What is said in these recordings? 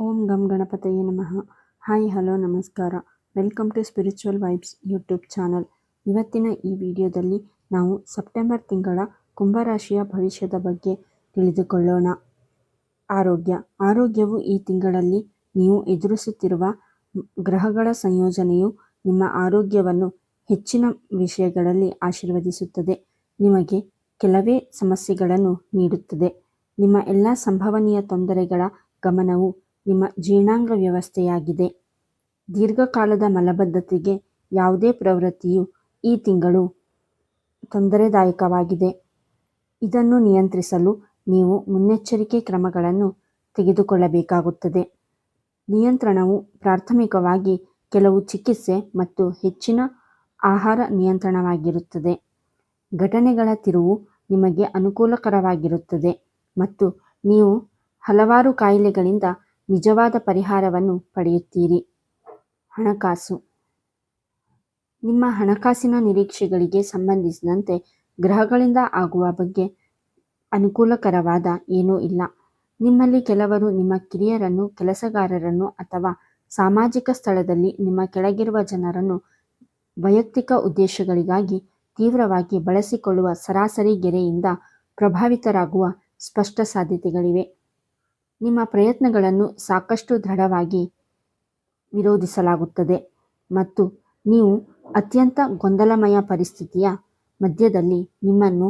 ಓಂ ಗಂ ಗಣಪತಯೇ ನಮಃ. ಹಾಯ್, ಹಲೋ, ನಮಸ್ಕಾರ. Welcome to spiritual vibes YouTube channel. ಇವತ್ತಿನ ಈ ವಿಡಿಯೋದಲ್ಲಿ ನಾವು ಸೆಪ್ಟೆಂಬರ್ ತಿಂಗಳ ಕುಂಭರಾಶಿಯ ಭವಿಷ್ಯದ ಬಗ್ಗೆ ತಿಳಿದುಕೊಳ್ಳೋಣ. ಆರೋಗ್ಯ. ಆರೋಗ್ಯವು ಈ ತಿಂಗಳಲ್ಲಿ ನೀವು ಎದುರಿಸುತ್ತಿರುವ ಗ್ರಹಗಳ ಸಂಯೋಜನೆಯು ನಿಮ್ಮ ಆರೋಗ್ಯವನ್ನು ಹೆಚ್ಚಿನ ವಿಷಯಗಳಲ್ಲಿ ಆಶೀರ್ವದಿಸುತ್ತದೆ. ನಿಮಗೆ ಕೆಲವೇ ಸಮಸ್ಯೆಗಳನ್ನು ನೀಡುತ್ತದೆ. ನಿಮ್ಮ ಎಲ್ಲ ಸಂಭವನೀಯ ತೊಂದರೆಗಳ ಗಮನವು ನಿಮ್ಮ ಜೀರ್ಣಾಂಗ ವ್ಯವಸ್ಥೆಯಾಗಿದೆ. ದೀರ್ಘಕಾಲದ ಮಲಬದ್ಧತೆಗೆ ಯಾವುದೇ ಪ್ರವೃತ್ತಿಯು ಈ ತಿಂಗಳು ತೊಂದರೆದಾಯಕವಾಗಿದೆ. ಇದನ್ನು ನಿಯಂತ್ರಿಸಲು ನೀವು ಮುನ್ನೆಚ್ಚರಿಕೆ ಕ್ರಮಗಳನ್ನು ತೆಗೆದುಕೊಳ್ಳಬೇಕಾಗುತ್ತದೆ. ನಿಯಂತ್ರಣವು ಪ್ರಾಥಮಿಕವಾಗಿ ಕೆಲವು ಚಿಕಿತ್ಸೆ ಮತ್ತು ಹೆಚ್ಚಿನ ಆಹಾರ ನಿಯಂತ್ರಣವಾಗಿರುತ್ತದೆ. ಘಟನೆಗಳ ತಿರುವು ನಿಮಗೆ ಅನುಕೂಲಕರವಾಗಿರುತ್ತದೆ ಮತ್ತು ನೀವು ಹಲವಾರು ಕಾಯಿಲೆಗಳಿಂದ ನಿಜವಾದ ಪರಿಹಾರವನ್ನು ಪಡೆಯುತ್ತೀರಿ. ಹಣಕಾಸು. ನಿಮ್ಮ ಹಣಕಾಸಿನ ನಿರೀಕ್ಷೆಗಳಿಗೆ ಸಂಬಂಧಿಸಿದಂತೆ ಗ್ರಹಗಳಿಂದ ಆಗುವ ಬಗ್ಗೆ ಅನುಕೂಲಕರವಾದ ಏನೂ ಇಲ್ಲ. ನಿಮ್ಮಲ್ಲಿ ಕೆಲವರು ನಿಮ್ಮ ಕಿರಿಯರನ್ನು, ಕೆಲಸಗಾರರನ್ನು ಅಥವಾ ಸಾಮಾಜಿಕ ಸ್ಥಳದಲ್ಲಿ ನಿಮ್ಮ ಕೆಳಗಿರುವ ಜನರನ್ನು ವೈಯಕ್ತಿಕ ಉದ್ದೇಶಗಳಿಗಾಗಿ ತೀವ್ರವಾಗಿ ಬಳಸಿಕೊಳ್ಳುವ ಸರಾಸರಿ ಗೆರೆಯಿಂದ ಪ್ರಭಾವಿತರಾಗುವ ಸ್ಪಷ್ಟ ಸಾಧ್ಯತೆಗಳಿವೆ. ನಿಮ್ಮ ಪ್ರಯತ್ನಗಳನ್ನು ಸಾಕಷ್ಟು ದೃಢವಾಗಿ ವಿರೋಧಿಸಲಾಗುತ್ತದೆ ಮತ್ತು ನೀವು ಅತ್ಯಂತ ಗೊಂದಲಮಯ ಪರಿಸ್ಥಿತಿಯ ಮಧ್ಯದಲ್ಲಿ ನಿಮ್ಮನ್ನು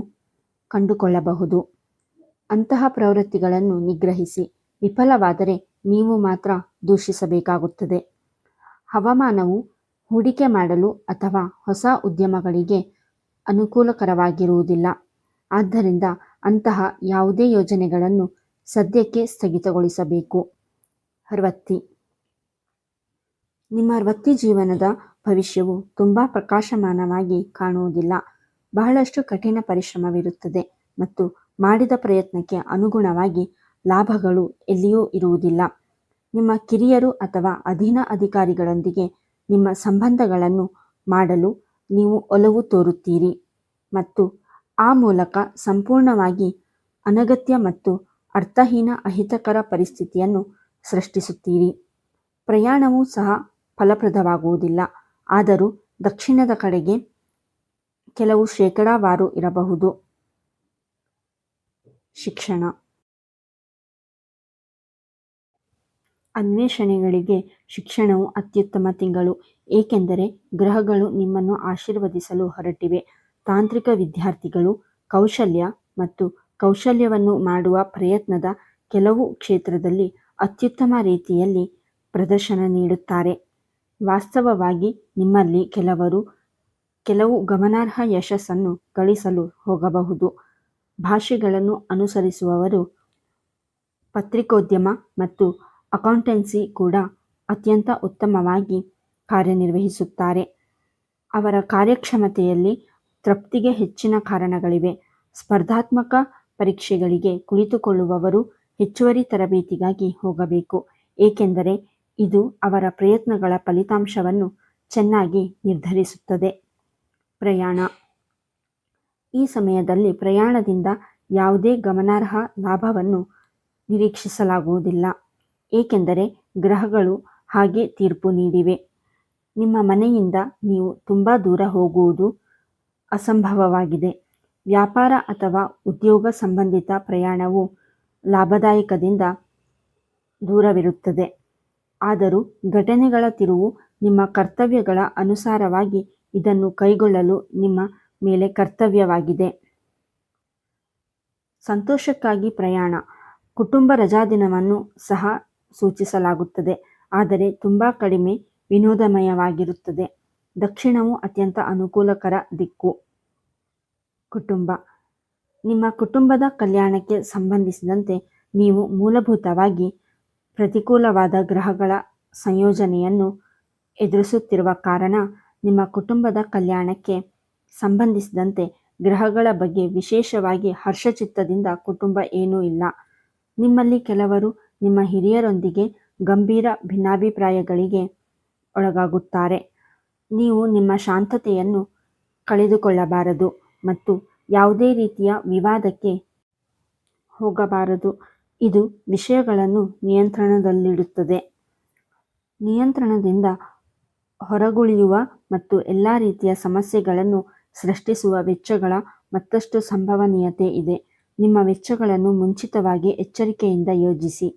ಕಂಡುಕೊಳ್ಳಬಹುದು. ಅಂತಹ ಪ್ರವೃತ್ತಿಗಳನ್ನು ನಿಗ್ರಹಿಸಿ ವಿಫಲವಾದರೆ ನೀವು ಮಾತ್ರ ದೂಷಿಸಬೇಕಾಗುತ್ತದೆ. ಹವಾಮಾನವು ಹೂಡಿಕೆ ಮಾಡಲು ಅಥವಾ ಹೊಸ ಉದ್ಯಮಗಳಿಗೆ ಅನುಕೂಲಕರವಾಗಿರುವುದಿಲ್ಲ. ಆದ್ದರಿಂದ ಅಂತಹ ಯಾವುದೇ ಯೋಜನೆಗಳನ್ನು ಸದ್ಯಕ್ಕೆ ಸ್ಥಗಿತಗೊಳಿಸಬೇಕು. ಅರವತ್ತಿ. ನಿಮ್ಮ ವೃತ್ತಿ ಜೀವನದ ಭವಿಷ್ಯವು ತುಂಬ ಪ್ರಕಾಶಮಾನವಾಗಿ ಕಾಣುವುದಿಲ್ಲ. ಬಹಳಷ್ಟು ಕಠಿಣ ಪರಿಶ್ರಮವಿರುತ್ತದೆ ಮತ್ತು ಮಾಡಿದ ಪ್ರಯತ್ನಕ್ಕೆ ಅನುಗುಣವಾಗಿ ಲಾಭಗಳು ಎಲ್ಲಿಯೂ ಇರುವುದಿಲ್ಲ. ನಿಮ್ಮ ಕಿರಿಯರು ಅಥವಾ ಅಧೀನ ಅಧಿಕಾರಿಗಳೊಂದಿಗೆ ನಿಮ್ಮ ಸಂಬಂಧಗಳನ್ನು ಮಾಡಲು ನೀವು ಒಲವು ತೋರುತ್ತೀರಿ ಮತ್ತು ಆ ಮೂಲಕ ಸಂಪೂರ್ಣವಾಗಿ ಅನಗತ್ಯ ಮತ್ತು ಅರ್ಥಹೀನ ಅಹಿತಕರ ಪರಿಸ್ಥಿತಿಯನ್ನು ಸೃಷ್ಟಿಸುತ್ತೀರಿ. ಪ್ರಯಾಣವೂ ಸಹ ಫಲಪ್ರದವಾಗುವುದಿಲ್ಲ. ಆದರೂ ದಕ್ಷಿಣದ ಕಡೆಗೆ ಕೆಲವು ಶೇಕಡಾವಾರು ಇರಬಹುದು. ಶಿಕ್ಷಣ. ಅನ್ವೇಷಣೆಗಳಿಗೆ ಶಿಕ್ಷಣವು ಅತ್ಯುತ್ತಮ ತಿಂಗಳು. ಏಕೆಂದರೆ ಗ್ರಹಗಳು ನಿಮ್ಮನ್ನು ಆಶೀರ್ವದಿಸಲು ಹೊರಟಿವೆ. ತಾಂತ್ರಿಕ ವಿದ್ಯಾರ್ಥಿಗಳು ಕೌಶಲ್ಯ ಮತ್ತು ಕೌಶಲ್ಯವನ್ನು ಮಾಡುವ ಪ್ರಯತ್ನದ ಕೆಲವು ಕ್ಷೇತ್ರದಲ್ಲಿ ಅತ್ಯುತ್ತಮ ರೀತಿಯಲ್ಲಿ ಪ್ರದರ್ಶನ ನೀಡುತ್ತಾರೆ. ವಾಸ್ತವವಾಗಿ ನಿಮ್ಮಲ್ಲಿ ಕೆಲವರು ಕೆಲವು ಗಮನಾರ್ಹ ಯಶಸ್ಸನ್ನು ಗಳಿಸಲು ಹೋಗಬಹುದು. ಭಾಷೆಗಳನ್ನು ಅನುಸರಿಸುವವರು ಪತ್ರಿಕೋದ್ಯಮ ಮತ್ತು ಅಕೌಂಟೆನ್ಸಿ ಕೂಡ ಅತ್ಯಂತ ಉತ್ತಮವಾಗಿ ಕಾರ್ಯನಿರ್ವಹಿಸುತ್ತಾರೆ. ಅವರ ಕಾರ್ಯಕ್ಷಮತೆಯಲ್ಲಿ ತೃಪ್ತಿಗೆ ಹೆಚ್ಚಿನ ಕಾರಣಗಳಿವೆ. ಸ್ಪರ್ಧಾತ್ಮಕ ಪರೀಕ್ಷೆಗಳಿಗೆ ಕುಳಿತುಕೊಳ್ಳುವವರು ಹೆಚ್ಚುವರಿ ತರಬೇತಿಗಾಗಿ ಹೋಗಬೇಕು. ಏಕೆಂದರೆ ಇದು ಅವರ ಪ್ರಯತ್ನಗಳ ಫಲಿತಾಂಶವನ್ನು ಚೆನ್ನಾಗಿ ನಿರ್ಧರಿಸುತ್ತದೆ. ಪ್ರಯಾಣ. ಈ ಸಮಯದಲ್ಲಿ ಪ್ರಯಾಣದಿಂದ ಯಾವುದೇ ಗಮನಾರ್ಹ ಲಾಭವನ್ನು ನಿರೀಕ್ಷಿಸಲಾಗುವುದಿಲ್ಲ. ಏಕೆಂದರೆ ಗ್ರಹಗಳು ಹಾಗೆ ತೀರ್ಪು ನೀಡಿವೆ. ನಿಮ್ಮ ಮನೆಯಿಂದ ನೀವು ತುಂಬ ದೂರ ಹೋಗುವುದು ಅಸಂಭವವಾಗಿದೆ. ವ್ಯಾಪಾರ ಅಥವಾ ಉದ್ಯೋಗ ಸಂಬಂಧಿತ ಪ್ರಯಾಣವು ಲಾಭದಾಯಕದಿಂದ ದೂರವಿರುತ್ತದೆ. ಆದರೂ ಘಟನೆಗಳ ತಿರುವು ನಿಮ್ಮ ಕರ್ತವ್ಯಗಳ ಅನುಸಾರವಾಗಿ ಇದನ್ನು ಕೈಗೊಳ್ಳಲು ನಿಮ್ಮ ಮೇಲೆ ಕರ್ತವ್ಯವಾಗಿದೆ. ಸಂತೋಷಕ್ಕಾಗಿ ಪ್ರಯಾಣ. ಕುಟುಂಬ ರಜಾದಿನವನ್ನು ಸಹ ಸೂಚಿಸಲಾಗುತ್ತದೆ. ಆದರೆ ತುಂಬ ಕಡಿಮೆ ವಿನೋದಮಯವಾಗಿರುತ್ತದೆ. ದಕ್ಷಿಣವು ಅತ್ಯಂತ ಅನುಕೂಲಕರ ದಿಕ್ಕು. ಕುಟುಂಬ. ನಿಮ್ಮ ಕುಟುಂಬದ ಕಲ್ಯಾಣಕ್ಕೆ ಸಂಬಂಧಿಸಿದಂತೆ ನೀವು ಮೂಲಭೂತವಾಗಿ ಪ್ರತಿಕೂಲವಾದ ಗ್ರಹಗಳ ಸಂಯೋಜನೆಯನ್ನು ಎದುರಿಸುತ್ತಿರುವ ಕಾರಣ ನಿಮ್ಮ ಕುಟುಂಬದ ಕಲ್ಯಾಣಕ್ಕೆ ಸಂಬಂಧಿಸಿದಂತೆ ಗ್ರಹಗಳ ಬಗ್ಗೆ ವಿಶೇಷವಾಗಿ ಹರ್ಷಚಿತ್ತದಿಂದ ಕುಟುಂಬ ಏನೂ ಇಲ್ಲ. ನಿಮ್ಮಲ್ಲಿ ಕೆಲವರು ನಿಮ್ಮ ಹಿರಿಯರೊಂದಿಗೆ ಗಂಭೀರ ಭಿನ್ನಾಭಿಪ್ರಾಯಗಳಿಗೆ ಒಳಗಾಗುತ್ತಾರೆ. ನೀವು ನಿಮ್ಮ ಶಾಂತತೆಯನ್ನು ಕಳೆದುಕೊಳ್ಳಬಾರದು. ಮತ್ತು ಯಾವುದೇ ರೀತಿಯ ವಿವಾದಕ್ಕೆ ಹೋಗಬಾರದು. ಇದು ವಿಷಯಗಳನ್ನು ನಿಯಂತ್ರಣದಲ್ಲಿಡುತ್ತದೆ. ನಿಯಂತ್ರಣದಿಂದ ಹೊರಗುಳಿಯುವ ಮತ್ತು ಎಲ್ಲ ರೀತಿಯ ಸಮಸ್ಯೆಗಳನ್ನು ಸೃಷ್ಟಿಸುವ ವೆಚ್ಚಗಳ ಮತ್ತಷ್ಟು ಸಂಭವನೀಯತೆ ಇದೆ. ನಿಮ್ಮ ವೆಚ್ಚಗಳನ್ನು ಮುಂಚಿತವಾಗಿ ಎಚ್ಚರಿಕೆಯಿಂದ ಯೋಜಿಸಿ.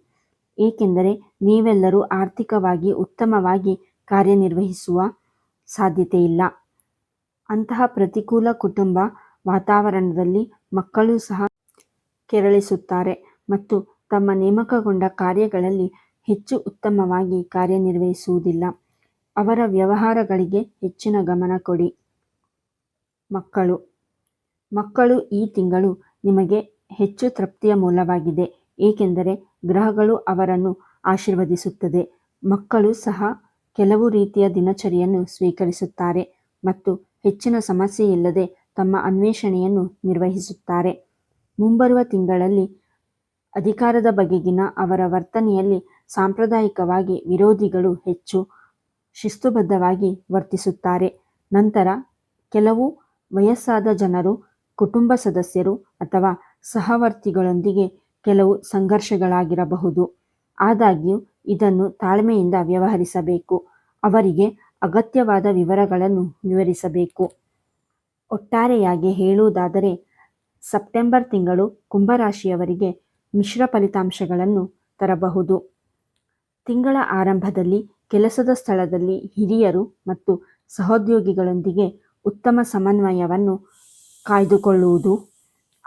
ಏಕೆಂದರೆ ನೀವೆಲ್ಲರೂ ಆರ್ಥಿಕವಾಗಿ ಉತ್ತಮವಾಗಿ ಕಾರ್ಯನಿರ್ವಹಿಸುವ ಸಾಧ್ಯತೆಯಿಲ್ಲ. ಅಂತಹ ಪ್ರತಿಕೂಲ ಕುಟುಂಬ ವಾತಾವರಣದಲ್ಲಿ ಮಕ್ಕಳು ಸಹ ಕೆರಳಿಸುತ್ತಾರೆ ಮತ್ತು ತಮ್ಮ ನೇಮಕಗೊಂಡ ಕಾರ್ಯಗಳಲ್ಲಿ ಹೆಚ್ಚು ಉತ್ತಮವಾಗಿ ಕಾರ್ಯನಿರ್ವಹಿಸುವುದಿಲ್ಲ. ಅವರ ವ್ಯವಹಾರಗಳಿಗೆ ಹೆಚ್ಚಿನ ಗಮನ ಕೊಡಿ. ಮಕ್ಕಳು. ಮಕ್ಕಳು ಈ ತಿಂಗಳು ನಿಮಗೆ ಹೆಚ್ಚು ತೃಪ್ತಿಯ ಮೂಲವಾಗಿದೆ, ಏಕೆಂದರೆ ಗ್ರಹಗಳು ಅವರನ್ನು ಆಶೀರ್ವದಿಸುತ್ತದೆ. ಮಕ್ಕಳು ಸಹ ಕೆಲವು ರೀತಿಯ ದಿನಚರಿಯನ್ನು ಸ್ವೀಕರಿಸುತ್ತಾರೆ ಮತ್ತು ಹೆಚ್ಚಿನ ಸಮಸ್ಯೆಯಿಲ್ಲದೆ ತಮ್ಮ ಅನ್ವೇಷಣೆಯನ್ನು ನಿರ್ವಹಿಸುತ್ತಾರೆ. ಮುಂಬರುವ ತಿಂಗಳಲ್ಲಿ ಅಧಿಕಾರದ ಬಗೆಗಿನ ಅವರ ವರ್ತನೆಯಲ್ಲಿ ಸಾಂಪ್ರದಾಯಿಕವಾಗಿ ವಿರೋಧಿಗಳು ಹೆಚ್ಚು ಶಿಸ್ತುಬದ್ಧವಾಗಿ ವರ್ತಿಸುತ್ತಾರೆ. ನಂತರ ಕೆಲವು ವಯಸ್ಸಾದ ಜನರು, ಕುಟುಂಬ ಸದಸ್ಯರು ಅಥವಾ ಸಹವರ್ತಿಗಳೊಂದಿಗೆ ಕೆಲವು ಸಂಘರ್ಷಗಳಾಗಿರಬಹುದು. ಆದಾಗ್ಯೂ, ಇದನ್ನು ತಾಳ್ಮೆಯಿಂದ ವ್ಯವಹರಿಸಬೇಕು. ಅವರಿಗೆ ಅಗತ್ಯವಾದ ವಿವರಗಳನ್ನು ವಿವರಿಸಬೇಕು. ಒಟ್ಟಾರೆಯಾಗಿ ಹೇಳುವುದಾದರೆ, ಸೆಪ್ಟೆಂಬರ್ ತಿಂಗಳು ಕುಂಭರಾಶಿಯವರಿಗೆ ಮಿಶ್ರ ಫಲಿತಾಂಶಗಳನ್ನು ತರಬಹುದು. ತಿಂಗಳ ಆರಂಭದಲ್ಲಿ ಕೆಲಸದ ಸ್ಥಳದಲ್ಲಿ ಹಿರಿಯರು ಮತ್ತು ಸಹೋದ್ಯೋಗಿಗಳೊಂದಿಗೆ ಉತ್ತಮ ಸಮನ್ವಯವನ್ನು ಕಾಯ್ದುಕೊಳ್ಳುವುದು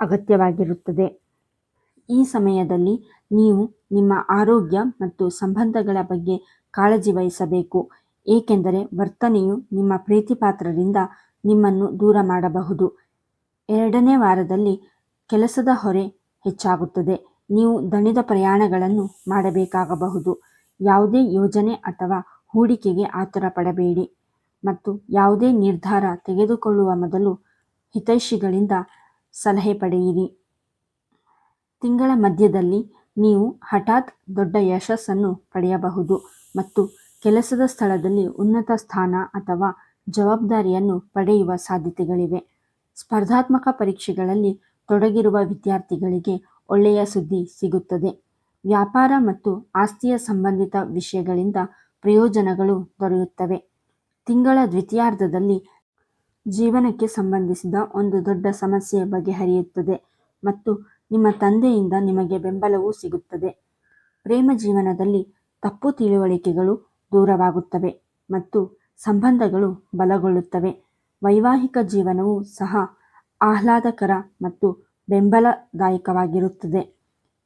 ಅಗತ್ಯವಾಗಿರುತ್ತದೆ. ಈ ಸಮಯದಲ್ಲಿ ನೀವು ನಿಮ್ಮ ಆರೋಗ್ಯ ಮತ್ತು ಸಂಬಂಧಗಳ ಬಗ್ಗೆ ಕಾಳಜಿ ವಹಿಸಬೇಕು. ಏಕೆಂದರೆ ವರ್ತನೆಯು ನಿಮ್ಮ ಪ್ರೀತಿಪಾತ್ರರಿಂದ ನಿಮ್ಮನ್ನು ದೂರ ಮಾಡಬಹುದು. ಎರಡನೇ ವಾರದಲ್ಲಿ ಕೆಲಸದ ಹೊರೆ ಹೆಚ್ಚಾಗುತ್ತದೆ. ನೀವು ದಣಿದ ಪ್ರಯಾಣಗಳನ್ನು ಮಾಡಬೇಕಾಗಬಹುದು. ಯಾವುದೇ ಯೋಜನೆ ಅಥವಾ ಹೂಡಿಕೆಗೆ ಆತುರ ಪಡಬೇಡಿ ಮತ್ತು ಯಾವುದೇ ನಿರ್ಧಾರ ತೆಗೆದುಕೊಳ್ಳುವ ಮೊದಲು ಹಿತೈಷಿಗಳಿಂದ ಸಲಹೆ ಪಡೆಯಿರಿ. ತಿಂಗಳ ಮಧ್ಯದಲ್ಲಿ ನೀವು ಹಠಾತ್ ದೊಡ್ಡ ಯಶಸ್ಸನ್ನು ಪಡೆಯಬಹುದು ಮತ್ತು ಕೆಲಸದ ಸ್ಥಳದಲ್ಲಿ ಉನ್ನತ ಸ್ಥಾನ ಅಥವಾ ಜವಾಬ್ದಾರಿಯನ್ನು ಪಡೆಯುವ ಸಾಧ್ಯತೆಗಳಿವೆ. ಸ್ಪರ್ಧಾತ್ಮಕ ಪರೀಕ್ಷೆಗಳಲ್ಲಿ ತೊಡಗಿರುವ ವಿದ್ಯಾರ್ಥಿಗಳಿಗೆ ಒಳ್ಳೆಯ ಸುದ್ದಿ ಸಿಗುತ್ತದೆ. ವ್ಯಾಪಾರ ಮತ್ತು ಆಸ್ತಿಯ ಸಂಬಂಧಿತ ವಿಷಯಗಳಿಂದ ಪ್ರಯೋಜನಗಳು ದೊರೆಯುತ್ತವೆ. ತಿಂಗಳ ದ್ವಿತೀಯಾರ್ಧದಲ್ಲಿ ಜೀವನಕ್ಕೆ ಸಂಬಂಧಿಸಿದ ಒಂದು ದೊಡ್ಡ ಸಮಸ್ಯೆ ಬಗೆಹರಿಯುತ್ತದೆ ಮತ್ತು ನಿಮ್ಮ ತಂದೆಯಿಂದ ನಿಮಗೆ ಬೆಂಬಲವೂ ಸಿಗುತ್ತದೆ. ಪ್ರೇಮ ಜೀವನದಲ್ಲಿ ತಪ್ಪು ತಿಳುವಳಿಕೆಗಳು ದೂರವಾಗುತ್ತವೆ ಮತ್ತು ಸಂಬಂಧಗಳು ಬಲಗೊಳ್ಳುತ್ತವೆ. ವೈವಾಹಿಕ ಜೀವನವು ಸಹ ಆಹ್ಲಾದಕರ ಮತ್ತು ಬೆಂಬಲದಾಯಕವಾಗಿರುತ್ತದೆ.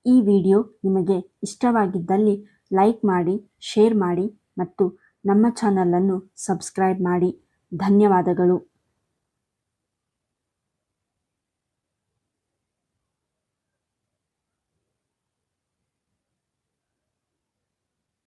ಈ ವಿಡಿಯೋ ನಿಮಗೆ ಇಷ್ಟವಾಗಿದ್ದಲ್ಲಿ ಲೈಕ್ ಮಾಡಿ, ಶೇರ್ ಮಾಡಿ ಮತ್ತು ನಮ್ಮ ಚಾನಲನ್ನು ಸಬ್ಸ್ಕ್ರೈಬ್ ಮಾಡಿ. ಧನ್ಯವಾದಗಳು.